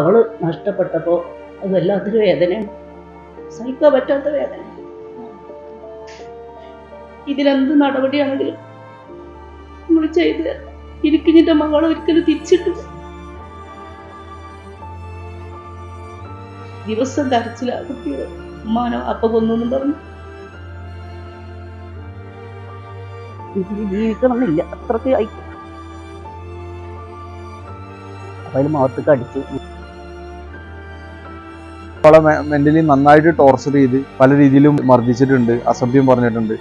മകൾ നഷ്ടപ്പെട്ടപ്പോൾ അത് വല്ലാത്തൊരു വേദനയാണ്. സഹിക്കാൻ പറ്റാത്ത വേദന. ഇതിലെന്ത് നടപടിയാണെങ്കിലും നിങ്ങൾ ചെയ്ത് എനിക്ക് നിന്റെ മകളെ ഒരിക്കലും തിരിച്ചിട്ടു ദിവസം കരച്ചിലാ കുട്ടികൾ ഉമ്മാനോ അപ്പ കൊന്നു പറഞ്ഞു. ജീവിക്കണമെന്നില്ല. അത്രയ്ക്ക് അതിൽ മുഖത്തേക്ക് അടിച്ചു. അവളെ മെന്റലി നന്നായിട്ട് ടോർച്ചർ ചെയ്ത് പല രീതിയിലും മർദ്ദിച്ചിട്ടുണ്ട് അസഭ്യം പറഞ്ഞിട്ടുണ്ട്.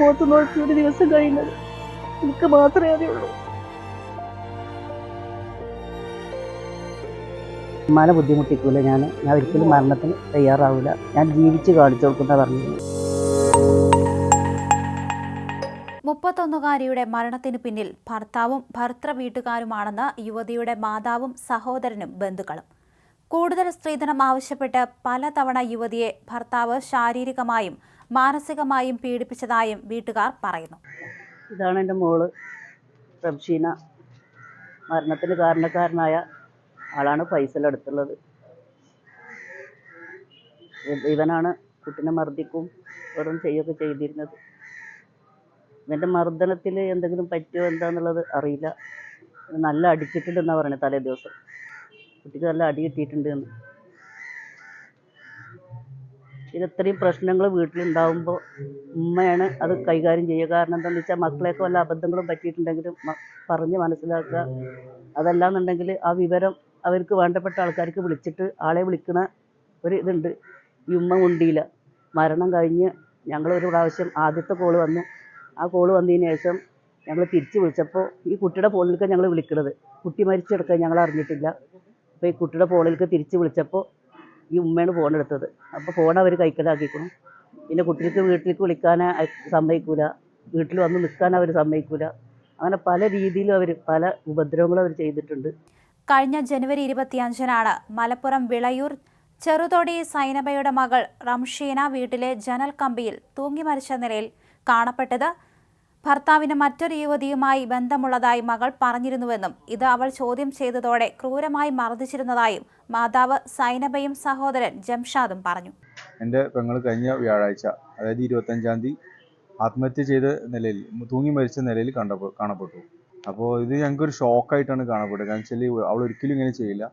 മുഖത്ത് നോക്കി ഒരു ദിവസം കഴിയുന്നത് എനിക്ക് മാത്രമേ അറിയുള്ളൂ. ഉമ്മാനെ ബുദ്ധിമുട്ടിക്കൂല ഞാൻ ഞാൻ ഒരിക്കലും മരണത്തിന് തയ്യാറാവില്ല ഞാൻ ജീവിച്ച് കാണിച്ചു കൊടുക്കുന്ന പറഞ്ഞിരുന്നു മുപ്പത്തൊന്നുകാരിയുടെ മരണത്തിന് പിന്നിൽ ഭർത്താവും ഭർത്തൃ വീട്ടുകാരുമാണെന്ന് യുവതിയുടെ മാതാവും സഹോദരനും ബന്ധുക്കളും. കൂടുതൽ സ്ത്രീധനം ആവശ്യപ്പെട്ട് പലതവണ യുവതിയെ ഭർത്താവ് ശാരീരികമായും മാനസികമായും പീഡിപ്പിച്ചതായും വീട്ടുകാർ പറയുന്നു. ഇതാണ് എന്റെ മോൾ. റംഷീന. മരണത്തിന് കാരണക്കാരനായ ആളാണ് ഫൈസൽ എടുത്തുള്ളത് ഇവനാണ് കുട്ടിനെ മർദ്ദിക്കും ഓരോന്ന് ചെയ്യുകയൊക്കെ ചെയ്തിരുന്നത്. ഇവന്റെ മർദ്ദനത്തിൽ എന്തെങ്കിലും പറ്റിയോ എന്താന്നുള്ളത് അറിയില്ല. നല്ല അടിച്ചിട്ടുണ്ടെന്നാണ് പറയുന്നത് തലേ ദിവസം. കുട്ടിക്ക് നല്ല അടി കിട്ടിയിട്ടുണ്ട് എന്ന്. പിന്നെ ഇത്രയും പ്രശ്നങ്ങൾ വീട്ടിലുണ്ടാവുമ്പോൾ ഉമ്മയാണ് അത് കൈകാര്യം ചെയ്യുക. കാരണം എന്താണെന്ന് വെച്ചാൽ മക്കളെയൊക്കെ വല്ല അബദ്ധങ്ങളും പറ്റിയിട്ടുണ്ടെങ്കിലും പറഞ്ഞ് മനസ്സിലാക്കുക. അതല്ലാന്നുണ്ടെങ്കിൽ ആ വിവരം അവർക്ക് വേണ്ടപ്പെട്ട ആൾക്കാർക്ക് വിളിച്ചിട്ട് ആളെ വിളിക്കണ ഒരു ഇതുണ്ട്. ഈ ഉമ്മ ഉണ്ടിയില്ല മരണം കഴിഞ്ഞ് ഞങ്ങൾ ഒരു പ്രാവശ്യം ആദ്യത്തെ കോൾ വന്നു. ആ കോൾ വന്നതിന് ശേഷം ഞങ്ങൾ തിരിച്ച് വിളിച്ചപ്പോൾ ഈ കുട്ടിയുടെ ഫോണിലേക്ക് ഞങ്ങൾ വിളിക്കണത്. കുട്ടി മരിച്ചെടുക്കാൻ ഞങ്ങൾ അറിഞ്ഞിട്ടില്ല. അപ്പോൾ ഈ കുട്ടിയുടെ ഫോണിലേക്ക് തിരിച്ച് വിളിച്ചപ്പോൾ ഈ ഉമ്മയാണ് ഫോൺ എടുത്തത്. അപ്പോൾ ഫോൺ അവർ കൈക്കലാക്കിക്കണം. പിന്നെ കുട്ടികൾക്ക് വീട്ടിലേക്ക് വിളിക്കാൻ സമ്മതിക്കൂല. വീട്ടിൽ വന്ന് നിൽക്കാൻ അവർ സമ്മതിക്കൂല. അങ്ങനെ പല രീതിയിലും അവർ പല ഉപദ്രവങ്ങളും അവർ ചെയ്തിട്ടുണ്ട്. കഴിഞ്ഞ ജനുവരി ഇരുപത്തിയഞ്ചിനാണ് മലപ്പുറം വിളയൂർ ചെറുതൊടി സൈനബയുടെ മകൾ റംഷീന വീട്ടിലെ ജനൽ കമ്പിയിൽ തൂങ്ങി മരിച്ച നിലയിൽ കാണപ്പെട്ടത് ഭർത്താവിന് മറ്റൊരു യുവതിയുമായി ബന്ധമുള്ളതായി മകൾ പറഞ്ഞിരുന്നുവെന്നും ഇത് അവൾ ചോദ്യം ചെയ്തതോടെ ക്രൂരമായി മർദ്ദിച്ചിരുന്നതായും മാതാവ് സൈനബയും സഹോദരൻ ജംഷാദും പറഞ്ഞു. എന്റെ പെങ്ങൾ കഴിഞ്ഞ വ്യാഴാഴ്ച അതായത് ഇരുപത്തഞ്ചാം തീയതി ആത്മഹത്യ ചെയ്ത നിലയിൽ തൂങ്ങി മരിച്ച നിലയിൽ കാണപ്പെട്ടു. അപ്പോൾ ഇത് ഞങ്ങൾക്ക് ഞങ്ങൾക്കൊരു ഷോക്കായിട്ടാണ് കാണപ്പെട്ടത് കാരണം വെച്ചാൽ അവൾ ഒരിക്കലും ഇങ്ങനെ ചെയ്യില്ല.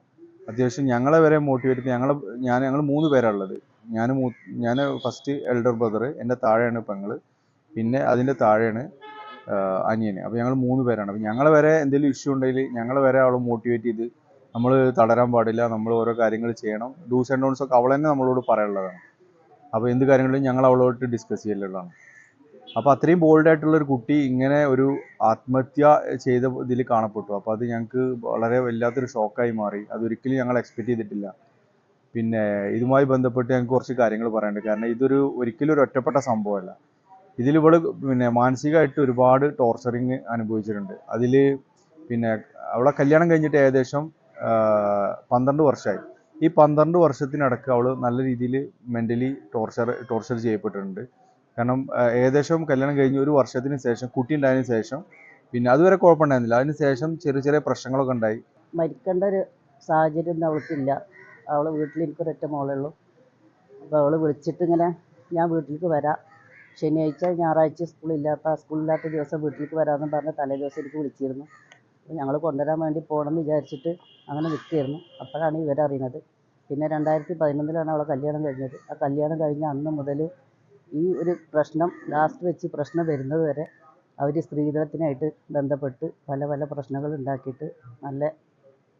അത്യാവശ്യം ഞങ്ങളെ വരെ മോട്ടിവേറ്റ് ഞങ്ങളെ ഞാൻ ഞങ്ങൾ മൂന്ന് പേരാണുള്ളത് ഞാൻ ഞാൻ ഫസ്റ്റ് എൽഡർ ബ്രദർ എന്റെ താഴെയാണ് പെങ്ങൾ പിന്നെ അതിന്റെ താഴെയാണ് അനിയന്. അപ്പോൾ ഞങ്ങൾ മൂന്ന് പേരാണ്. അപ്പോൾ ഞങ്ങൾ വരെ എന്തെങ്കിലും ഇഷ്യൂ ഉണ്ടെങ്കിൽ ഞങ്ങൾ വരെ അവൾ മോട്ടിവേറ്റ് ചെയ്ത് നമ്മൾ തളരാൻ പാടില്ല നമ്മൾ ഓരോ കാര്യങ്ങൾ ചെയ്യണം. ഡൂസ് ആൻഡ് ഡോൺസ് ഒക്കെ അവൾ തന്നെ നമ്മളോട് പറയാനുള്ളതാണ്. അപ്പോൾ എന്ത് കാര്യങ്ങളും ഞങ്ങൾ അവളോട്ട് ഡിസ്കസ് ചെയ്യലുള്ളതാണ്. അപ്പോൾ അത്രയും ബോൾഡ് ആയിട്ടുള്ള ഒരു കുട്ടി ഇങ്ങനെ ഒരു ആത്മഹത്യ ചെയ്ത ഇതിൽ കാണപ്പെട്ടു. അപ്പോൾ അത് ഞങ്ങൾക്ക് വളരെ വല്ലാത്തൊരു ഷോക്കായി മാറി. അതൊരിക്കലും ഞങ്ങൾ എക്സ്പെക്ട് ചെയ്തിട്ടില്ല. പിന്നെ ഇതുമായി ബന്ധപ്പെട്ട് ഞങ്ങൾക്ക് കുറച്ച് കാര്യങ്ങൾ പറയാനുണ്ട്. കാരണം ഇതൊരു ഒരിക്കലും ഒരു ഒറ്റപ്പെട്ട സംഭവമല്ല. ഇതിൽ പിന്നെ മാനസികമായിട്ട് ഒരുപാട് ടോർച്ചറിങ് അനുഭവിച്ചിട്ടുണ്ട്. അതിൽ പിന്നെ അവളെ കല്യാണം കഴിഞ്ഞിട്ട് ഏകദേശം പന്ത്രണ്ട് വർഷമായി ഈ പന്ത്രണ്ട് വർഷത്തിനടക്ക് അവൾ നല്ല രീതിയിൽ മെന്റലി ടോർച്ചർ ടോർച്ചർ ചെയ്യപ്പെട്ടിട്ടുണ്ട്. കാരണം ഏകദേശം കല്യാണം കഴിഞ്ഞ് ഒരു വർഷത്തിന് ശേഷം കുട്ടി ഉണ്ടായതിനു ശേഷം പിന്നെ അതുവരെ കുഴപ്പമുണ്ടായിരുന്നില്ല. അതിന് ശേഷം ചെറിയ ചെറിയ പ്രശ്നങ്ങളൊക്കെ ഉണ്ടായി. മരിക്കേണ്ട ഒരു സാഹചര്യം ഒന്നും അവൾക്കില്ല. അവൾ വീട്ടിൽ എനിക്കൊരൊറ്റ മോളേ ഉള്ളൂ. അപ്പോൾ അവൾ വിളിച്ചിട്ട് ഇങ്ങനെ ഞാൻ വീട്ടിലേക്ക് വരാം. ശനിയാഴ്ച ഞായറാഴ്ച സ്കൂളില്ലാത്ത സ്കൂളില്ലാത്ത ദിവസം വീട്ടിലേക്ക് വരാമെന്ന് പറഞ്ഞ് തലേ ദിവസം എനിക്ക് വിളിച്ചിരുന്നു. ഞങ്ങൾ കൊണ്ടുവരാൻ വേണ്ടി പോകണമെന്ന് വിചാരിച്ചിട്ട് അങ്ങനെ നിൽക്കുകയായിരുന്നു. അപ്പോഴാണ് ഇവരറിയുന്നത് പിന്നെ രണ്ടായിരത്തി പതിനൊന്നിലാണ് അവളെ കല്യാണം കഴിഞ്ഞത്. ആ കല്യാണം കഴിഞ്ഞ അന്ന് മുതൽ ഈ ഒരു പ്രശ്നം ലാസ്റ്റ് വെച്ച് പ്രശ്നം വരുന്നത് വരെ അവർ സ്ത്രീധനത്തിനായിട്ട് ബന്ധപ്പെട്ട് പല പല പ്രശ്നങ്ങൾ ഉണ്ടാക്കിയിട്ട് നല്ല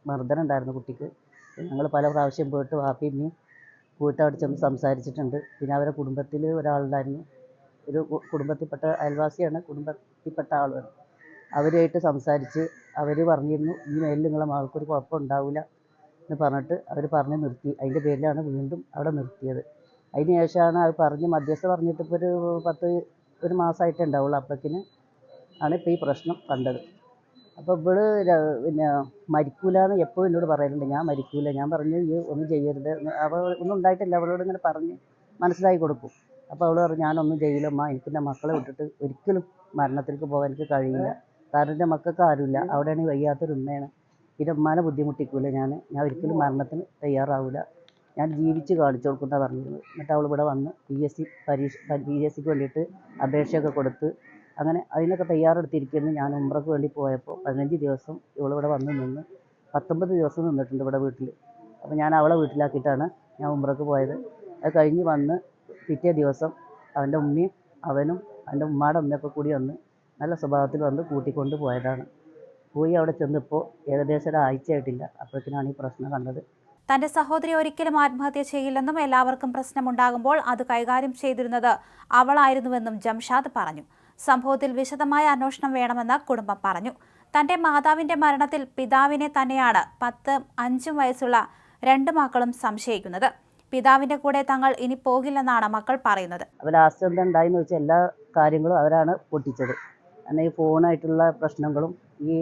മർദ്ദനം ഉണ്ടായിരുന്നു കുട്ടിക്ക്. ഞങ്ങൾ പല പ്രാവശ്യം പോയിട്ട് വാപ്പിയും പോയിട്ട് അവിടെ ചെന്ന് സംസാരിച്ചിട്ടുണ്ട്. പിന്നെ അവരുടെ കുടുംബത്തിൽ ഒരാളുണ്ടായിരുന്നു. ഒരു കുടുംബത്തിൽപ്പെട്ട അയൽവാസിയാണ് കുടുംബത്തിൽപ്പെട്ട ആളാണ് അവരുമായിട്ട് സംസാരിച്ച് അവർ പറഞ്ഞിരുന്നു ഈ മേലിൽ നിങ്ങളെ മകൾക്കൊരു കുഴപ്പം ഉണ്ടാവില്ല എന്ന് പറഞ്ഞിട്ട് അവർ പറഞ്ഞ് നിർത്തി. അതിന്റെ പേരിലാണ് വീണ്ടും അവിടെ നിർത്തിയത്. അതിന് ശേഷമാണ് അത് പറഞ്ഞ് മധ്യസ്ഥ പറഞ്ഞിട്ട് ഇപ്പോൾ ഒരു പത്ത് ഒരു മാസമായിട്ടേ ഉണ്ടാവുള്ളൂ അപ്പോഴേക്കിന് ആണ് ഇപ്പോൾ ഈ പ്രശ്നം കണ്ടത്. അപ്പോൾ ഇവൾ പിന്നെ മരിക്കൂല എന്ന് എപ്പോഴും എന്നോട് പറയലുണ്ട്. ഞാൻ മരിക്കൂല ഞാൻ പറഞ്ഞു ഈ ഒന്നും ചെയ്യരുത് അവൾ ഒന്നും ഉണ്ടായിട്ടില്ല. അവളോട് ഇങ്ങനെ പറഞ്ഞ് മനസ്സിലാക്കി കൊടുക്കും. അപ്പോൾ അവൾ പറഞ്ഞു ഞാനൊന്നും ചെയ്യില്ലമ്മ എനിക്ക് എന്റെ മക്കളെ വിട്ടിട്ട് ഒരിക്കലും മരണത്തിലേക്ക് പോകാൻ എനിക്ക് കഴിയില്ല. കാരണം എന്റെ മക്കൾക്ക് ആരുമില്ല. അവിടെയാണെങ്കിൽ വയ്യാത്തൊരു ഉമ്മയാണ്. പിന്നെ ഉമ്മാനെ ബുദ്ധിമുട്ടിക്കൂല ഞാൻ ഞാൻ ഒരിക്കലും മരണത്തിന് തയ്യാറാവില്ല ഞാൻ ജീവിച്ച് കാണിച്ചു കൊടുക്കുന്ന പറഞ്ഞിരുന്നത്. എന്നിട്ട് അവൾ ഇവിടെ വന്ന് പി എസ് സി പരീക്ഷ പി എസ് സിക്ക് വേണ്ടിയിട്ട് അപേക്ഷയൊക്കെ കൊടുത്ത് അങ്ങനെ അതിനൊക്കെ തയ്യാറെടുത്തിരിക്കുന്നു. ഞാൻ ഉമ്രക്ക് വേണ്ടി പോയപ്പോൾ പതിനഞ്ച് ദിവസം ഇവളിവിടെ വന്ന് നിന്ന് പത്തൊമ്പത് ദിവസം നിന്നിട്ടുണ്ട് ഇവിടെ വീട്ടിൽ അപ്പോൾ ഞാൻ അവളെ വീട്ടിലാക്കിയിട്ടാണ് ഞാൻ ഉമ്രക്ക് പോയത്. അത് കഴിഞ്ഞ് വന്ന് പിറ്റേ ദിവസം അവന്റെ ഉമ്മയും അവനും അവന്റെ ഉമ്മയുടെ ഉമ്മയൊക്കെ കൂടി വന്ന് നല്ല സ്വഭാവത്തിൽ വന്ന് കൂട്ടിക്കൊണ്ട് പോയതാണ്. പോയി അവിടെ ചെന്നപ്പോൾ ഏകദേശം ഒരാഴ്ചയായിട്ടില്ല അപ്പോഴത്തേനാണ് ഈ പ്രശ്നം കണ്ടത്. തന്റെ സഹോദരി ഒരിക്കലും ആത്മഹത്യ ചെയ്യില്ലെന്നും എല്ലാവർക്കും പ്രശ്നമുണ്ടാകുമ്പോൾ അത് കൈകാര്യം ചെയ്തിരുന്നത് അവളായിരുന്നുവെന്നും ജംഷാദ് പറഞ്ഞു. സംഭവത്തിൽ വിശദമായ അന്വേഷണം വേണമെന്ന് കുടുംബം പറഞ്ഞു. തന്റെ മാതാവിന്റെ മരണത്തിൽ പിതാവിനെ തന്നെയാണ് പത്ത് അഞ്ചും വയസ്സുള്ള രണ്ട് മക്കളും സംശയിക്കുന്നത്. പിതാവിന്റെ കൂടെ തങ്ങൾ ഇനി പോകില്ലെന്നാണ് മക്കൾ പറയുന്നത്. അപ്പോൾ വെച്ചാൽ എല്ലാ കാര്യങ്ങളും അവരാണ് പൊട്ടിച്ചത്. അങ്ങനെ ഈ ഫോണായിട്ടുള്ള പ്രശ്നങ്ങളും ഈ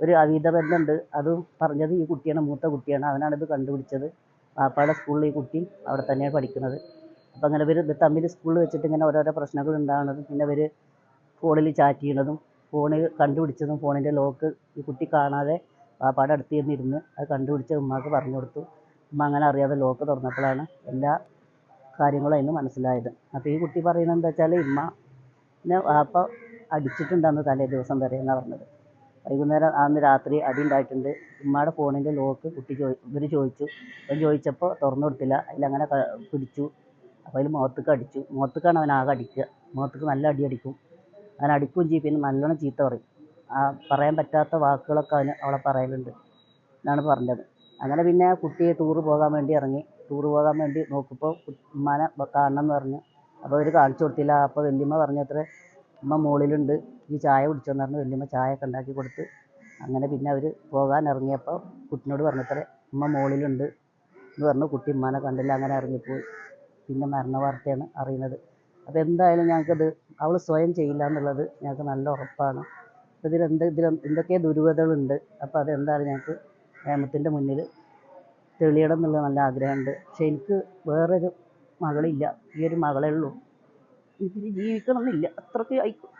ഒരു അവീത ബന്ധമുണ്ട്. അതും പറഞ്ഞത് ഈ കുട്ടിയാണ് മൂത്ത കുട്ടിയാണ്. അവനാണ് ഇത് കണ്ടുപിടിച്ചത്. പാപ്പാടെ സ്കൂളിൽ ഈ കുട്ടി അവിടെ തന്നെയാണ് പഠിക്കുന്നത്. അപ്പം അങ്ങനെ ഇവർ തമ്മിൽ സ്കൂളിൽ വെച്ചിട്ട് ഇങ്ങനെ ഓരോരോ പ്രശ്നങ്ങൾ ഉണ്ടാകുന്നതും പിന്നെ ഇവർ ഫോണിൽ ചാറ്റ് ചെയ്യണതും ഫോണിൽ കണ്ടുപിടിച്ചതും ഫോണിന്റെ ലോക്ക് ഈ കുട്ടി കാണാതെ പാപ്പാടെ അടുത്ത് ചെന്നിരുന്ന് അത് കണ്ടുപിടിച്ച ഉമ്മാക്ക് പറഞ്ഞു കൊടുത്തു. ഉമ്മ അങ്ങനെ അറിയാതെ ലോക്ക് തുറന്നപ്പോഴാണ് എല്ലാ കാര്യങ്ങളും അതിന് മനസ്സിലായത്. അപ്പോൾ ഈ കുട്ടി പറയുന്നത് എന്താ വെച്ചാൽ ഇമ്മ പിന്നെ വാപ്പ അടിച്ചിട്ടുണ്ടെന്ന് തലേ ദിവസം വരെ എന്നാണ് പറഞ്ഞത്. വൈകുന്നേരം അന്ന് രാത്രി അടി ഉണ്ടായിട്ടുണ്ട്. ഉമ്മയുടെ ഫോണിന്റെ ലോക്ക് കുട്ടി ചോദി ഇവർ ചോദിച്ചു. അപ്പം ചോദിച്ചപ്പോൾ തുറന്നു കൊടുത്തില്ല അതിലങ്ങനെ പിടിച്ചു. അപ്പോൾ അതിൽ മുഖത്തേക്ക് അടിച്ചു. മുഖത്തേക്കാണ് അവൻ ആകെ അടിക്കുക. മുഖത്തേക്ക് നല്ല അടി അടിക്കും. അവൻ അടിക്കുകയും ചെയ്യും. പിന്നെ നല്ലോണം ചീത്ത പറയും. ആ പറയാൻ പറ്റാത്ത വാക്കുകളൊക്കെ അവന് അവളെ പറയലുണ്ട് എന്നാണ് പറഞ്ഞത്. അങ്ങനെ പിന്നെ കുട്ടി ടൂറ് പോകാൻ വേണ്ടി ഇറങ്ങി. ടൂറ് പോകാൻ വേണ്ടി നോക്കുമ്പോൾ ഉമ്മാനെ കാണണം എന്ന് പറഞ്ഞു. അപ്പോൾ അവർ കാണിച്ചു കൊടുത്തില്ല. അപ്പോൾ വല്യമ്മ പറഞ്ഞത്രേ ഉമ്മ മുകളിലുണ്ട് ഈ ചായ കുടിച്ചോന്ന് പറഞ്ഞു. വല്യമ്മ ചായ ഒക്കെ ഉണ്ടാക്കി കൊടുത്ത് അങ്ങനെ പിന്നെ അവർ പോകാൻ ഇറങ്ങിയപ്പോൾ കുട്ടിനോട് പറഞ്ഞത്രേ ഉമ്മ മുകളിലുണ്ട് എന്ന് പറഞ്ഞു. കുട്ടി ഉമ്മാനെ കണ്ടില്ല. അങ്ങനെ ഇറങ്ങിപ്പോയി. പിന്നെ മരണ വാർത്തയാണ് അറിയുന്നത്. അപ്പോൾ എന്തായാലും ഞങ്ങൾക്കത് അവൾ സ്വയം ചെയ്യില്ല എന്നുള്ളത് ഞങ്ങൾക്ക് നല്ല ഉറപ്പാണ്. എന്ത് ഇതിൽ എന്തൊക്കെ ദുരൂഹതകളുണ്ട് അപ്പോൾ അതെന്തായാലും ഞങ്ങൾക്ക് നിയമത്തിന്റെ മുന്നിൽ തെളിയണം എന്നുള്ള നല്ല ആഗ്രഹമുണ്ട്. പക്ഷെ എനിക്ക് വേറൊരു മകളില്ല. ഈ ഒരു മകളേ ഉള്ളൂ. ഇതിന് ജീവിക്കണം എന്നില്ല അത്രയ്ക്ക് ആയിക്കും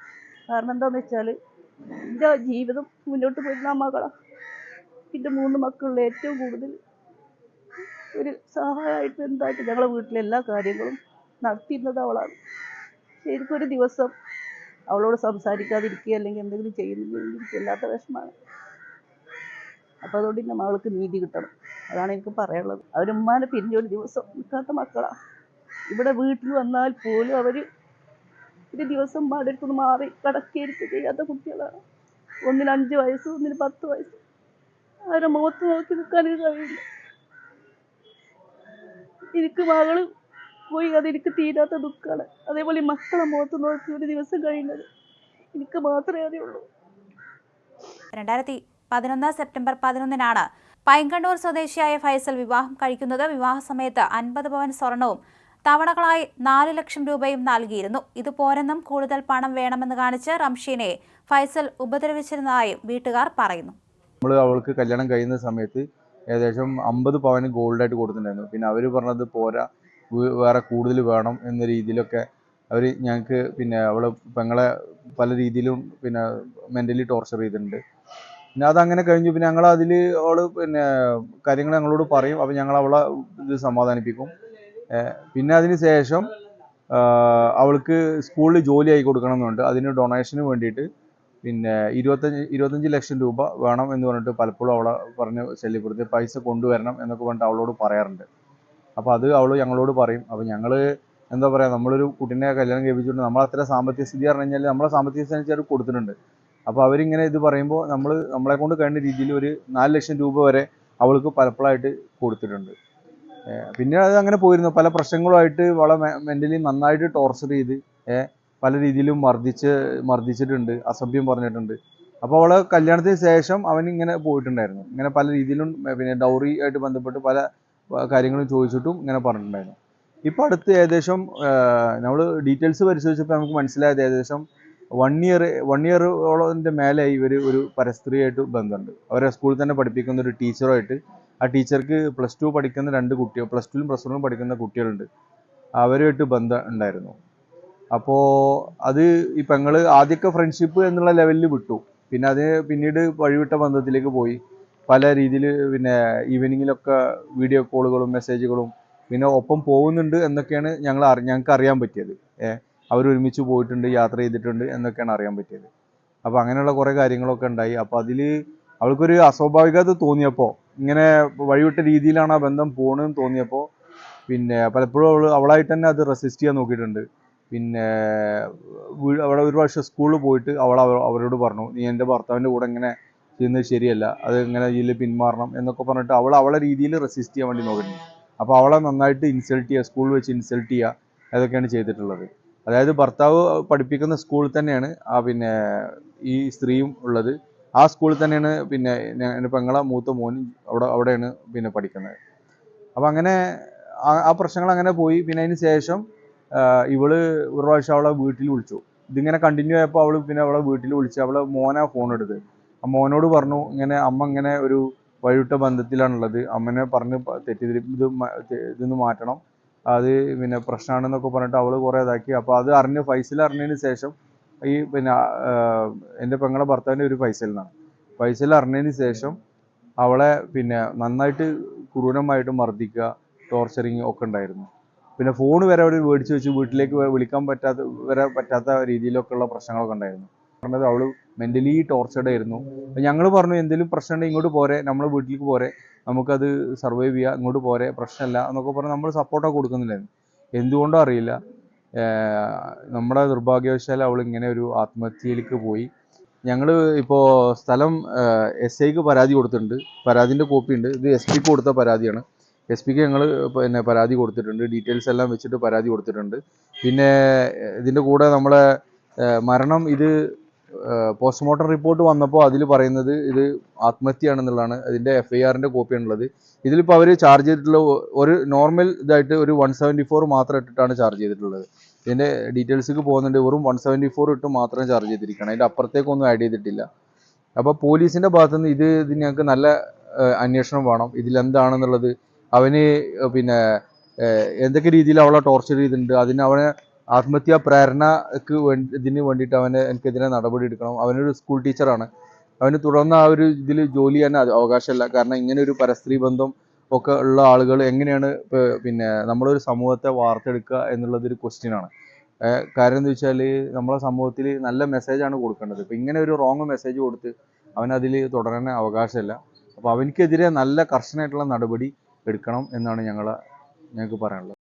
കാരണം എന്താണെന്ന് വെച്ചാൽ എന്റെ ജീവിതം മുന്നോട്ട് പോയിരുന്ന ആ മകളാണ് എന്റെ മൂന്ന് മക്കളിൽ ഏറ്റവും കൂടുതൽ ഒരു സഹായമായിട്ട് എന്തായിട്ട് ഞങ്ങളെ വീട്ടിലെ എല്ലാ കാര്യങ്ങളും നടത്തിയിരുന്നത് അവളാണ്. പക്ഷെ എനിക്കൊരു ദിവസം അവളോട് സംസാരിക്കാതിരിക്കുക അല്ലെങ്കിൽ എന്തെങ്കിലും ചെയ്യുന്നില്ലെങ്കിൽ എനിക്ക് വല്ലാത്ത വിഷമമാണ്. അപ്പോൾ അതുകൊണ്ട് എന്റെ മകൾക്ക് നീതി കിട്ടണം. അതാണ് എനിക്ക് പറയാനുള്ളത്. അവരുമ്മാനെ പിരിഞ്ഞൊരു ദിവസം നിൽക്കാത്ത മക്കളാ. ഇവിടെ വീട്ടിൽ വന്നാൽ പോലും അവർ ഒരു ദിവസം അടുത്തുനിന്ന് മാറി കടക്കേരിച്ച് ചെയ്യാത്ത കുട്ടികളാണ്. ഒന്നിന് അഞ്ച് വയസ്സ് ഒന്നിന് പത്ത് വയസ്സ്. അവരെ മുഖത്ത് നോക്കി നിൽക്കാൻ കഴിയില്ല എനിക്ക് മകൾ പോയി അത് എനിക്ക് തീരാത്ത ദുഃഖമാണ് അതേപോലെ മക്കളെ മുഖത്ത് നോക്കി ഒരു ദിവസം കഴിയുന്നത് എനിക്ക് മാത്രമേ അറിയുള്ളൂ. രണ്ടായിരത്തി പതിനൊന്ന് സെപ്റ്റംബർ പതിനൊന്നിനാണ്. പൈങ്കണ്ണൂർ സ്വദേശിയായ ഫൈസൽ വിവാഹം കഴിക്കുന്നത് വിവാഹ സമയത്ത് അൻപത് പവൻ സ്വർണവും തവണകളായി നാല് ലക്ഷം രൂപയും നൽകിയിരുന്നു. ഇത് പോരെന്നും കൂടുതൽ പണം വേണമെന്ന് കാണിച്ച് റംഷീനെ ഫൈസൽ ഉപദ്രവിച്ചിരുന്നതായും വീട്ടുകാർ പറയുന്നു. നമ്മൾ അവൾക്ക് കല്യാണം കഴിയുന്ന സമയത്ത് ഏകദേശം അമ്പത് പവന് ഗോൾഡായിട്ട് കൊടുത്തിട്ടുണ്ടായിരുന്നു. പിന്നെ അവർ പറഞ്ഞത് പോരാ വേറെ കൂടുതൽ വേണം എന്ന രീതിയിലൊക്കെ അവർ ഞങ്ങൾക്ക് പിന്നെ അവളെ പെങ്ങളെ പല രീതിയിലും പിന്നെ മെന്റലി ടോർച്ചർ ചെയ്തിട്ടുണ്ട്. പിന്നെ അതങ്ങനെ കഴിഞ്ഞു. പിന്നെ ഞങ്ങൾ അതിൽ അവൾ പിന്നെ കാര്യങ്ങൾ ഞങ്ങളോട് പറയും. അപ്പം ഞങ്ങൾ അവളെ ഇത് സമാധാനിപ്പിക്കും. പിന്നെ അതിന് ശേഷം അവൾക്ക് സ്കൂളിൽ ജോലി ആയി കൊടുക്കണം എന്നുണ്ട് അതിന് ഡൊണേഷന് വേണ്ടിയിട്ട് പിന്നെ ഇരുപത്തഞ്ച് ഇരുപത്തഞ്ച് ലക്ഷം രൂപ വേണം എന്ന് പറഞ്ഞിട്ട് പലപ്പോഴും അവളെ പറഞ്ഞ് ശല്യപ്പെടുത്തി. പൈസ കൊണ്ടുവരണം എന്നൊക്കെ പറഞ്ഞിട്ട് അവളോട് പറയാറുണ്ട്. അപ്പോൾ അത് അവൾ ഞങ്ങളോട് പറയും. അപ്പോൾ ഞങ്ങൾ എന്താ പറയുക നമ്മളൊരു കുട്ടീനെ കല്യാണം കഴിപ്പിച്ചിട്ടുണ്ട് നമ്മളത്ര സാമ്പത്തിക സ്ഥിതി പറഞ്ഞു കഴിഞ്ഞാൽ നമ്മളെ സാമ്പത്തിക സ്ഥിതി അനുസരിച്ച് കൊടുത്തിട്ടുണ്ട്. അപ്പോൾ അവരിങ്ങനെ ഇത് പറയുമ്പോൾ നമ്മൾ നമ്മളെ കൊണ്ട് കഴിയുന്ന രീതിയിൽ ഒരു നാല് ലക്ഷം രൂപ വരെ അവൾക്ക് പലപ്പോഴായിട്ട് കൊടുത്തിട്ടുണ്ട്. പിന്നെ അത് അങ്ങനെ പോയിരുന്നു. പല പ്രശ്നങ്ങളുമായിട്ട് വളരെ മെന്റലി നന്നായിട്ട് ടോർച്ചർ ചെയ്ത് പല രീതിയിലും മർദ്ദിച്ച് മർദ്ദിച്ചിട്ടുണ്ട്. അസഭ്യം പറഞ്ഞിട്ടുണ്ട്. അപ്പോൾ അവളെ കല്യാണത്തിന് ശേഷം അവൻ ഇങ്ങനെ പോയിട്ടുണ്ടായിരുന്നു. ഇങ്ങനെ പല രീതിയിലും പിന്നെ ഡൗറി ആയിട്ട് ബന്ധപ്പെട്ട് പല കാര്യങ്ങളും ചോദിച്ചിട്ടും ഇങ്ങനെ പറഞ്ഞിട്ടുണ്ടായിരുന്നു. ഇപ്പോൾ അടുത്ത് ഏകദേശം നമ്മൾ ഡീറ്റെയിൽസ് പരിശോധിച്ചപ്പോൾ നമുക്ക് മനസ്സിലായത് ഏകദേശം വൺ ഇയർ വൺ ഇയറോളത്തിന്റെ മേലെ ഇവർ ഒരു പരസ്ത്രീയായിട്ട് ബന്ധമുണ്ട്. അവരെ സ്കൂളിൽ തന്നെ പഠിപ്പിക്കുന്ന ഒരു ടീച്ചറുമായിട്ട് ആ ടീച്ചർക്ക് പ്ലസ് ടു പഠിക്കുന്ന രണ്ട് കുട്ടികൾ പ്ലസ് ടുവിലും പ്ലസ് വണ്ണിലും പഠിക്കുന്ന കുട്ടികളുണ്ട്. അവരുമായിട്ട് ബന്ധം ഉണ്ടായിരുന്നു. അപ്പോൾ അത് ഈ ഞങ്ങൾ ആദ്യമൊക്കെ ഫ്രണ്ട്ഷിപ്പ് എന്നുള്ള ലെവലിൽ വിട്ടു. പിന്നെ അത് പിന്നീട് വഴിവിട്ട ബന്ധത്തിലേക്ക് പോയി. പല രീതിയിൽ പിന്നെ ഈവനിങ്ങിലൊക്കെ വീഡിയോ കോളുകളും മെസ്സേജുകളും പിന്നെ ഒപ്പം പോകുന്നുണ്ട് എന്നൊക്കെയാണ് ഞങ്ങൾ ഞങ്ങൾക്ക് അറിയാൻ പറ്റിയത്. ഏഹ് അവർ ഒരുമിച്ച് പോയിട്ടുണ്ട് യാത്ര ചെയ്തിട്ടുണ്ട് എന്നൊക്കെയാണ് അറിയാൻ പറ്റിയത്. അപ്പോൾ അങ്ങനെയുള്ള കുറേ കാര്യങ്ങളൊക്കെ ഉണ്ടായി. അപ്പോൾ അതിൽ അവൾക്കൊരു അസ്വാഭാവികത തോന്നിയപ്പോൾ ഇങ്ങനെ വഴിവിട്ട രീതിയിലാണ് ആ ബന്ധം പോണെന്ന് തോന്നിയപ്പോൾ പിന്നെ പലപ്പോഴും അവൾ അവളായിട്ട് തന്നെ അത് റെസിസ്റ്റ് ചെയ്യാൻ നോക്കിയിട്ടുണ്ട്. പിന്നെ അവിടെ ഒരു പ്രാവശ്യം സ്കൂളിൽ പോയിട്ട് അവൾ അവരോട് പറഞ്ഞു നീ എന്റെ ഭർത്താവിന്റെ കൂടെ ഇങ്ങനെ ചെയ്യുന്നത് ശരിയല്ല. അത് ഇങ്ങനെ ഇതിൽ പിന്മാറണം എന്നൊക്കെ പറഞ്ഞിട്ട് അവൾ അവളെ രീതിയിൽ റെസിസ്റ്റ് ചെയ്യാൻ വേണ്ടി നോക്കിയിട്ടുണ്ട് അപ്പോൾ അവളെ നന്നായിട്ട് ഇൻസൾട്ട് ചെയ്യുക സ്കൂളിൽ വെച്ച് ഇൻസൾട്ട് ചെയ്യുക അതൊക്കെയാണ് ചെയ്തിട്ടുള്ളത്. അതായത് ഭർത്താവ് പഠിപ്പിക്കുന്ന സ്കൂളിൽ തന്നെയാണ് ആ പിന്നെ ഈ സ്ത്രീയും ഉള്ളത്. ആ സ്കൂളിൽ തന്നെയാണ് പിന്നെ എന്റെ പെങ്ങളെ മൂത്ത മോനും അവിടെ അവിടെയാണ് പിന്നെ പഠിക്കുന്നത്. അപ്പം അങ്ങനെ ആ- പ്രശ്നങ്ങൾ അങ്ങനെ പോയി. പിന്നെ അതിന് ശേഷം ഇവൾ ഒരു പ്രാവശ്യം അവളെ വീട്ടിൽ വിളിച്ചു. ഇതിങ്ങനെ കണ്ടിന്യൂ ആയപ്പോൾ അവൾ പിന്നെ അവളെ വീട്ടിൽ വിളിച്ച് അവളെ മോനാ ഫോൺ എടുത്ത് ആ മോനോട് പറഞ്ഞു ഇങ്ങനെ അമ്മ ഇങ്ങനെ ഒരു വഴിവിട്ട ബന്ധത്തിലാണുള്ളത്. അമ്മനെ പറഞ്ഞ് തെറ്റിദ്ധരി ഇത് ഇതൊന്ന് മാറ്റണം. അത് പിന്നെ പ്രശ്നമാണെന്നൊക്കെ പറഞ്ഞിട്ട് അവൾ കുറേ ഇതാക്കി. അപ്പോൾ അത് അറിഞ്ഞ് ഫൈസൽ അറിഞ്ഞതിന് ശേഷം ഈ പിന്നെ എന്റെ പെങ്ങളെ ഭർത്താവിന്റെ ഒരു ഫൈസലിനാണ് ഫൈസൽ അറിഞ്ഞതിന് ശേഷം അവളെ പിന്നെ നന്നായിട്ട് ക്രൂരമായിട്ട് മർദ്ദിക്കുക ടോർച്ചറിങ് ഒക്കെ ഉണ്ടായിരുന്നു. പിന്നെ ഫോൺ വരെ അവർ മേടിച്ച് വെച്ച് വീട്ടിലേക്ക് വിളിക്കാൻ പറ്റാത്ത വരെ പറ്റാത്ത രീതിയിലൊക്കെ ഉള്ള പ്രശ്നങ്ങളൊക്കെ ഉണ്ടായിരുന്നു. പറഞ്ഞത് അവൾ മെന്റലി ടോർച്ചർഡ് ആയിരുന്നു. ഞങ്ങൾ പറഞ്ഞു എന്തെങ്കിലും പ്രശ്നം ഉണ്ടെങ്കിൽ ഇങ്ങോട്ട് പോരെ നമ്മൾ വീട്ടിലേക്ക് പോരെ. നമുക്കത് സർവൈവ് ചെയ്യാം ഇങ്ങോട്ട് പോരെ പ്രശ്നമില്ല എന്നൊക്കെ പറഞ്ഞ് നമ്മൾ സപ്പോർട്ടൊക്കെ കൊടുക്കുന്നില്ലായിരുന്നു എന്തുകൊണ്ടോ അറിയില്ല. നമ്മുടെ നിർഭാഗ്യവശാൽ അവൾ ഇങ്ങനെ ഒരു ആത്മഹത്യയിലേക്ക് പോയി. ഞങ്ങൾ ഇപ്പോൾ സ്ഥലം എസ് ഐക്ക് പരാതി കൊടുത്തിട്ടുണ്ട്. പരാതിന്റെ കോപ്പി ഉണ്ട്. ഇത് എസ് പിക്ക് കൊടുത്ത പരാതിയാണ്. എസ് പിക്ക് ഞങ്ങൾ പിന്നെ പരാതി കൊടുത്തിട്ടുണ്ട്. ഡീറ്റെയിൽസ് എല്ലാം വെച്ചിട്ട് പരാതി കൊടുത്തിട്ടുണ്ട്. പിന്നെ ഇതിന്റെ കൂടെ നമ്മളെ മരണം ഇത് പോസ്റ്റ്മോർട്ടം റിപ്പോർട്ട് വന്നപ്പോൾ അതിൽ പറയുന്നത് ഇത് ആത്മഹത്യയാണെന്നുള്ളതാണ്. അതിന്റെ എഫ് ഐ ആറിന്റെ കോപ്പിയാണുള്ളത് ഇതിലിപ്പോൾ അവർ ചാർജ് ചെയ്തിട്ടുള്ള ഒരു നോർമൽ ഇതായിട്ട് ഒരു വൺ സെവന്റി ഫോർ മാത്രം ഇട്ടിട്ടാണ് ചാർജ് ചെയ്തിട്ടുള്ളത്. ഇതിന്റെ ഡീറ്റെയിൽസിലേക്ക് പോകുന്നുണ്ട്. വെറും വൺ സെവന്റി ഫോർ ഇട്ട് മാത്രം ചാർജ് ചെയ്തിരിക്കണം അതിന്റെ അപ്പുറത്തേക്കൊന്നും ആഡ് ചെയ്തിട്ടില്ല. അപ്പോൾ പോലീസിന്റെ ഭാഗത്തുനിന്ന് ഇത് ഇത് ഞങ്ങൾക്ക് നല്ല അന്വേഷണം വേണം. ഇതിലെന്താണെന്നുള്ളത് അവന് പിന്നെ എന്തൊക്കെ രീതിയിൽ അവളെ ടോർച്ചർ ചെയ്തിട്ടുണ്ട് അതിന് അവനെ ആത്മഹത്യാ പ്രേരണക്ക് വേണ്ടി ഇതിന് വേണ്ടിയിട്ട് അവനെ എനിക്കെതിരെ നടപടി എടുക്കണം. അവനൊരു സ്കൂൾ ടീച്ചറാണ് അവന് തുടർന്ന് ആ ഒരു ഇതിൽ ജോലി ചെയ്യാൻ അവകാശമല്ല. കാരണം ഇങ്ങനെ ഒരു പരസ്ത്രീ ബന്ധം ഒക്കെ ഉള്ള ആളുകൾ എങ്ങനെയാണ് പിന്നെ നമ്മളൊരു സമൂഹത്തെ വാർത്തെടുക്കുക എന്നുള്ളതൊരു ക്വസ്റ്റ്യനാണ് കാര്യം എന്താ വെച്ചാൽ നമ്മളെ സമൂഹത്തിൽ നല്ല മെസ്സേജാണ് കൊടുക്കേണ്ടത്. ഇപ്പം ഇങ്ങനെ ഒരു റോങ് മെസ്സേജ് കൊടുത്ത് അവനതിൽ തുടരാൻ അവകാശമില്ല. അപ്പോൾ അവനക്കെതിരെ നല്ല കർശനമായിട്ടുള്ള നടപടി എടുക്കണം എന്നാണ് ഞങ്ങൾ ഞങ്ങൾക്ക് പറയാനുള്ളത്.